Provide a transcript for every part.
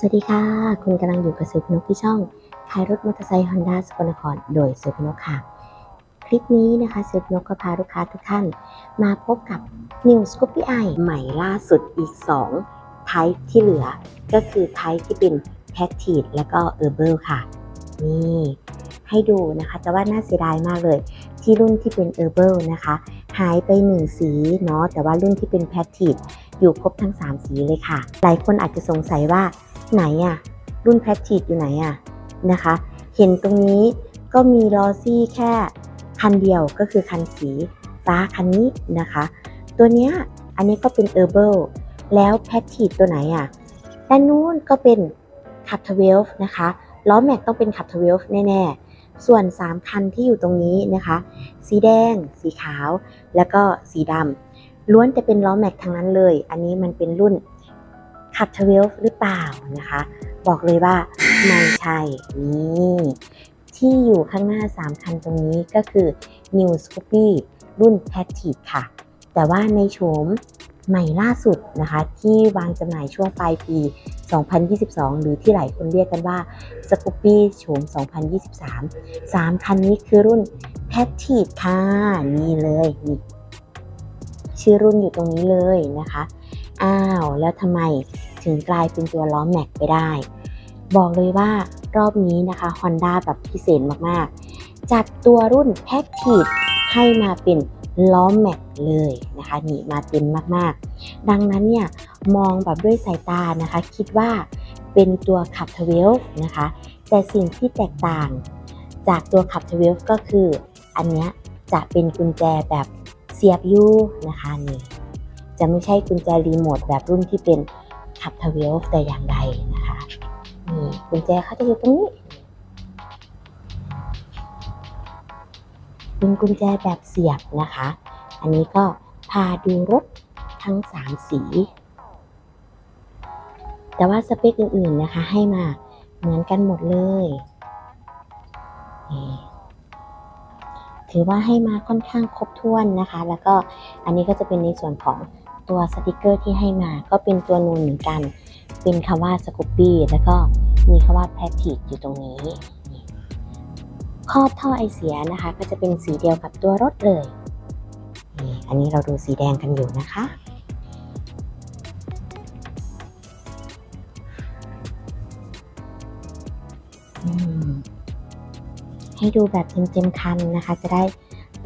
สวัสดีค่ะ คุณกำลังอยู่กับสืบนกที่ช่องขายรถมอเตอร์ไซค์ฮอนด้าสกลนครโดยสืบนกค่ะ คลิปนี้นะคะสืบนกก็พาลูกค้าทุกท่าน มาพบกับ New Scoopy i ใหม่ล่าสุดอีก2 Type ที่เหลือ ก็คือ Type ที่เป็น p a c t i d แล้วก็ Herbal ค่ะ นี่ให้ดูนะคะแต่ว่าน่าเสียดายมากเลย ที่รุ่นที่เป็น Herbal นะคะ หายไป 1 สีเนาะแต่ว่ารุ่นที่เป็น p a c t i d อยู่ครบทั้ง 3 สีเลยค่ะ หลายคนอาจจะสงสัยว่า ไหนอะรุ่น p a c t i d อยู่ไหนอะนะคะ เห็นตรงนี้ก็มีลอซี่แค่คันเดียวก็คือคันสีฟ้าคันนี้นะคะ ตัวเนี้ยอันนี้ก็เป็น Herbal แล้ว p a c t i d ตัวไหนอะด้านนู้นก็เป็นขับทเวลฟ์นะคะล้อแม็กต้องเป็นขับทเวลฟ์แน่ๆ ส่วน 3 คันที่อยู่ตรงนี้นะคะ สีแดง สีขาว แล้วก็สีดำล้วนจะเป็นล้อแม็กทั้งนั้นเลย อันนี้มันเป็นรุ่น ขับทเวลหรือเปล่านะคะ บอกเลยว่าไม่ใช่นี่ที่อยู่ข้างหน้า 3 คันตรงนี้ก็คือ New Scoopy รุ่น p a t i ค่ะ แต่ว่าในโฉมใหม่ล่าสุดนะคะ ที่วางจำหน่ายช่วงปลายปี 2022 หรือที่หลายคนเรียกกันว่า Scoopy โฉม 2023 3 คันนี้คือรุ่น p a t i ค่ะนี่เลยนี่ชื่อรุ่นอยู่ตรงนี้เลยนะคะ อ้าว แล้วทำไม ถึงกลายเป็นตัวล้อแม็กไปได้ บอกเลยว่ารอบนี้นะคะ Honda แบบพิเศษมากๆ จัดตัวรุ่น p a c t i ให้มาเป็นล้อแม็กเลยนะคะนี่มาเต็มมากๆ ดังนั้นเนี่ยมองแบบด้วยสายตานะคะ คิดว่าเป็นตัวขับทเวลนะคะ แต่สิ่งที่แตกต่างจากตัวขับทเวลก็คือ อันเนี้ยจะเป็นกุญแจแบบเสียบยูนะคะนี่จะไม่ใช่กุญแจรีโมทแบบรุ่นที่เป็น ขับทเวลแต่อย่างใดนะคะนี่กุญแจเขาจะอยู่ตรงนี้ เป็นกุญแจแบบเสียบนะคะ อันนี้ก็พาดูรถทั้ง 3 สี แต่ว่าสเปคอื่นๆนะคะให้มาเหมือนกันหมดเลย ถือว่าให้มาค่อนข้างครบถ้วนนะคะ แล้วก็อันนี้ก็จะเป็นในส่วนของ ตัวสติกเกอร์ที่ให้มาก็เป็นตัวนูนเหมือนกัน เป็นคำว่าสกูปปี้แล้วก็มีคำว่าแพทิกอยู่ตรงนี้ครอบท่อไอเสียนะคะ ก็จะเป็นสีเดียวกับตัวรถเลย อันนี้เราดูสีแดงกันอยู่นะคะ ให้ดูแบบเต็มๆคันนะคะ จะได้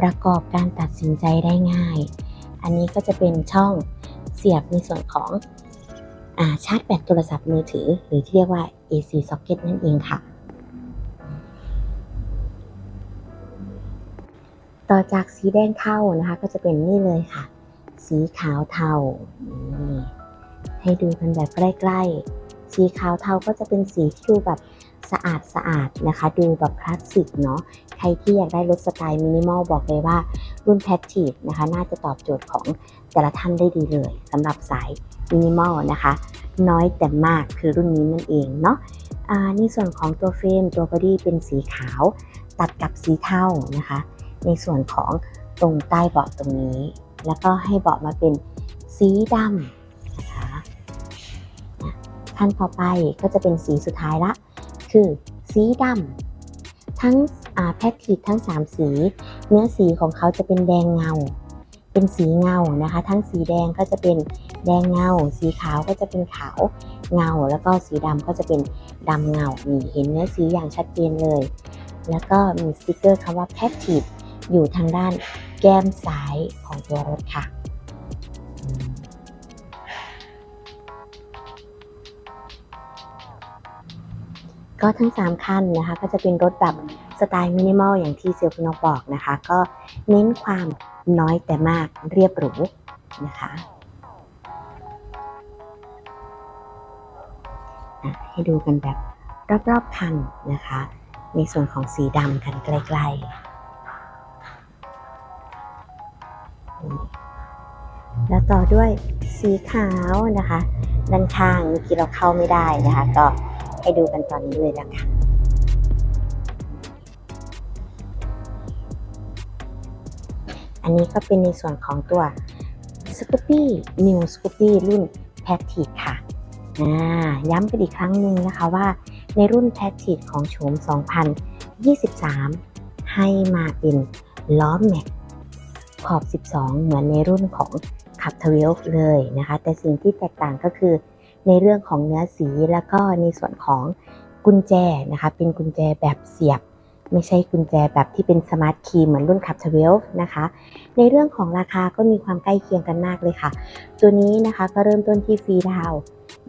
ประกอบการตัดสินใจได้ง่าย อันนี้ก็จะเป็นช่องเสียบในส่วนของอาชาร์จแบตโทรศัพท์มือถือ หรือที่เรียกว่า AC socket นั่นเองค่ะ ต่อจากสีแดงเทานะคะก็จะเป็นนี่เลยค่ะ สีขาวเทาให้ดูกันแบบใกล้ๆ สีขาวเทาก็จะเป็นสีที่ดูแบบสะอาดสะอาดนะคะ ดูแบบคลาสสิกเนาะใครที่อยากได้รถสไตล์มินิมอลบอกเลยว่า รุ่นแพททีฟนะคะ น่าจะตอบโจทย์ของแต่ละท่านได้ดีเลยสำหรับสายมินิมอลนะคะ น้อยแต่มากคือรุ่นนี้นั่นเองเนาะอ่าในส่วนของตัวเฟรมตัวบอดี้เป็นสีขาว ตัดกับสีเทานะคะ ในส่วนของตรงใต้เบาะตรงนี้ แล้วก็ให้เบาะมาเป็นสีดำนะคะนะขั้นต่อไปก็จะเป็นสีสุดท้ายละ คือสีดำทั้ง แพททีทั้ง 3 สี เนื้อสีของเขาจะเป็นแดงเงา เป็นสีเงานะคะ ทั้งสีแดงก็จะเป็นแดงเงา สีขาวก็จะเป็นขาวเงา แล้วก็สีดำก็จะเป็นดำเงานี่เห็นเนื้อสีอย่างชัดเจนเลย แล้วก็มีสติกเกอร์คำว่าแพททีอยู่ทางด้านแก้มซ้ายของตัวรถค่ะก็ทั้ง 3 คันนะคะ ก็จะเป็นรถแบบ สไตล์มินิมอลอย่างที่เซลฟ์นกบอกนะคะ ก็เน้นความน้อยแต่มากเรียบหรูนะคะให้ดูกันแบบรอบๆคันนะคะ ในส่วนของสีดำกันใกล้ๆ แล้วต่อด้วยสีขาวนะคะ ด้านข้างเมื่อกี้เราเข้าไม่ได้นะคะ ก็ให้ดูกันตอนนี้เลยละค่ะ อันนี้ก็เป็นในส่วนของตัว Scoopy New Scoopy รุ่น p a t i ค่ะ ย้ำกันอีกครั้งหนึ่งนะคะว่า ในรุ่นแพทชิตของโฉม 2023 ให้มาเป็นล้อแม็กขอบ 12 เหมือนในรุ่นของขับทเวลเลยนะคะ แต่สิ่งที่แตกต่างก็คือในเรื่องของเนื้อสีแล้วก็ในส่วนของกุญแจนะคะ เป็นกุญแจแบบเสียบ ไม่ใช่กุญแจแบบที่เป็นสมาร์ทคีย์เหมือนรุ่นขับทเวลนะคะ ในเรื่องของราคาก็มีความใกล้เคียงกันมากเลยค่ะ ตัวนี้นะคะก็เริ่มต้นที่ฟรีดาว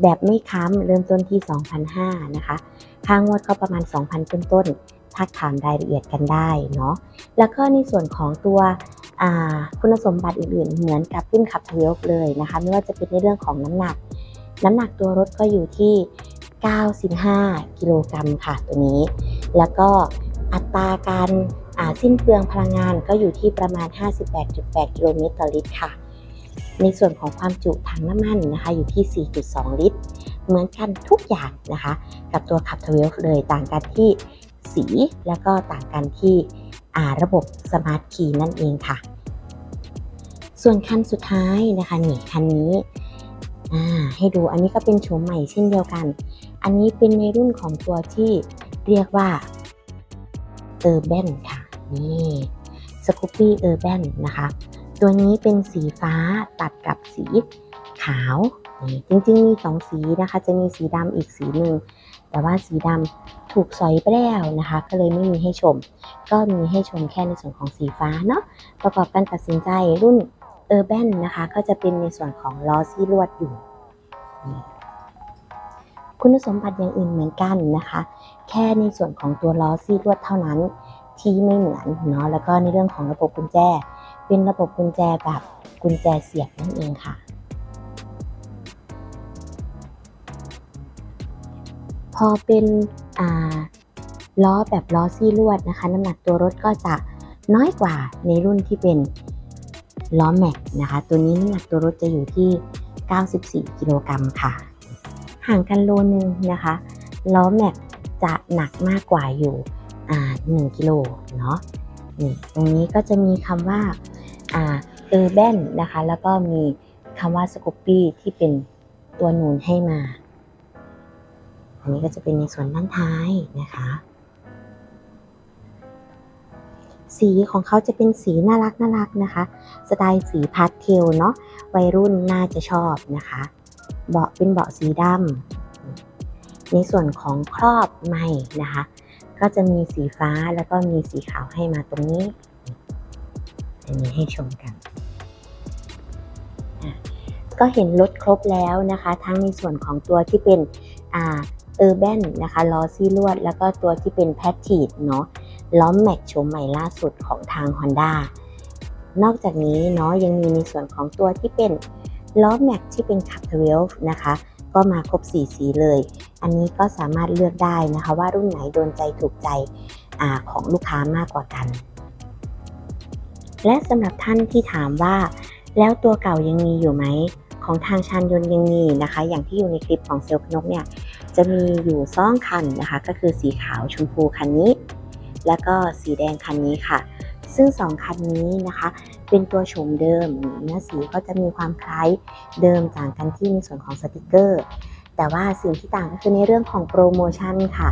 แบบไม่ค้ำเริ่มต้นที่2,500นะคะ ค่างวดก็ประมาณ 2,000 ต้นต้นทักถามรายละเอียดกันได้เนาะ แล้วก็ในส่วนของตัวคุณสมบัติอื่นๆ เหมือนกับรุ่นขับทเวลเลยนะคะ ไม่ว่าจะเป็นในเรื่องของน้ำหนัก น้ำหนักตัวรถก็อยู่ที่ 95 กิโลกรัมค่ะตัวนี้ แล้วก็ อัตราการสิ้นเปลืองพลังงานก็อยู่ที่ประมาณ 58.8 กิโลเมตรต่อลิตรค่ะ ในส่วนของความจุถังน้ำมันนะคะอยู่ที่ 4.2 ลิตร เหมือนกันทุกอย่างนะคะ กับตัวขับทเวลเลยต่างกันที่สีแล้วก็ต่างกันที่าระบบสมาร์ทคีย์นั่นเองค่ะ ส่วนคันสุดท้ายนะคะนี่คันนี้ให้ดูอันนี้ก็เป็นโฉมใหม่เช่นเดียวกัน อันนี้เป็นในรุ่นของตัวที่เรียกว่า Urban ค่ะนี่สกูปปี้ Urban นนะคะ ตัวนี้เป็นสีฟ้าตัดกับสีขาวนี่จริงๆมีสองสีนะคะ จะมีสีดำอีกสีหนึ่งแต่ว่าสีดำถูกสอยไปแล้วนะคะ ก็เลยไม่มีให้ชม ก็มีให้ชมแค่ในส่วนของสีฟ้าเนาะประกอบการตัดสินใจรุ่น Urban นะคะ ก็จะเป็นในส่วนของล้อซี่ลวดอยู่ คุณสมบัติอย่างอื่นเหมือนกันนะคะ แค่ในส่วนของตัวล้อซี่ลวดเท่านั้นที่ไม่เหมือนเนาะแล้วก็ในเรื่องของระบบกุญแจ เป็นระบบกุญแจแบบกุญแจเสียบนั่นเองค่ะ พอเป็นล้อแบบล้อซี่ลวดนะคะ น้ำหนักตัวรถก็จะน้อยกว่าในรุ่นที่เป็นล้อแม็กนะคะ ตัวนี้น้ำหนักตัวรถจะอยู่ที่ 94 กิโลกรัมค่ะ ห่างกันโลนึงนะคะล้อแม็กจะหนักมากกว่าอยู่อ่า1กิโลเนาะนี่ตรงนี้ก็จะมีคำว่าอ่าเออร์แบนนะคะ แล้วก็มีคำว่าสกูปปี้ที่เป็นตัวนูนให้มา อันนี้ก็จะเป็นในส่วนด้านท้ายนะคะ สีของเขาจะเป็นสีน่ารักน่ารักนะคะ สไตล์สีพาสเทลเนาะวัยรุ่นน่าจะชอบนะคะ เบาะเป็นเบาะสีดำในส่วนของครอบใหม่นะคะ ก็จะมีสีฟ้าแล้วก็มีสีขาวให้มาตรงนี้ อันนี้ให้ชมกัน ก็เห็นรถครบแล้วนะคะ ทั้งในส่วนของตัวที่เป็นอ่าเออร์แบนนะคะล้อซี่ลวด แล้วก็ตัวที่เป็นแพททีดเนาะล้อมแม็กโฉมใหม่ล่าสุดของทาง Honda นอกจากนี้เนาะยังมีในส่วนของตัวที่เป็น ล้อแม็กที่เป็นขับทเวลฟ์นะคะ ก็มาครบ4สีเลย อันนี้ก็สามารถเลือกได้นะคะว่ารุ่นไหนโดนใจถูกใจอของลูกค้ามากกว่ากัน และสำหรับท่านที่ถามว่า แล้วตัวเก่ายังมีอยู่ไหมของทางชานยนต์ยังมีนะคะ อย่างที่อยู่ในคลิปของเซลพนกเนี่ยจะมีอยู่ซ่องคันนะคะ ก็คือสีขาวชมพูคันนี้ แล้วก็สีแดงคันนี้ค่ะ ซึ่งสองคันนี้นะคะ เป็นตัวโฉมเดิมเนื้อสีก็จะมีความคล้ายเดิมต่างกันที่ในส่วนของสติกเกอร์ แต่ว่าสิ่งที่ต่างก็คือในเรื่องของโปรโมชั่นค่ะ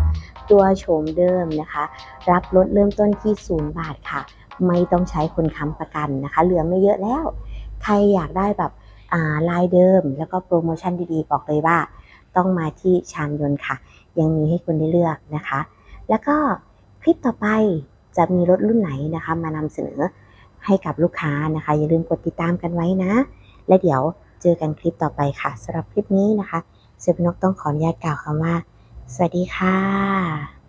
ตัวโฉมเดิมนะคะ รับลดเริ่มต้นที่0บาทค่ะ ไม่ต้องใช้คนค้ำประกันนะคะ เหลือไม่เยอะแล้ว ใครอยากได้แบบลายเดิม แล้วก็โปรโมชั่นดีๆ บอกเลยว่า ต้องมาที่ชานยนต์ค่ะ ยังมีให้คุณได้เลือกนะคะ แล้วก็คลิปต่อไปจะมีรถรุ่นไหนนะคะ มานำเสนอ ให้กับลูกค้านะคะ อย่าลืมกดติดตามกันไว้นะ และเดี๋ยวเจอกันคลิปต่อไปค่ะสำหรับคลิปนี้นะคะเซฟนกต้องขออนุญาตกล่าวคำว่า สวัสดีค่ะ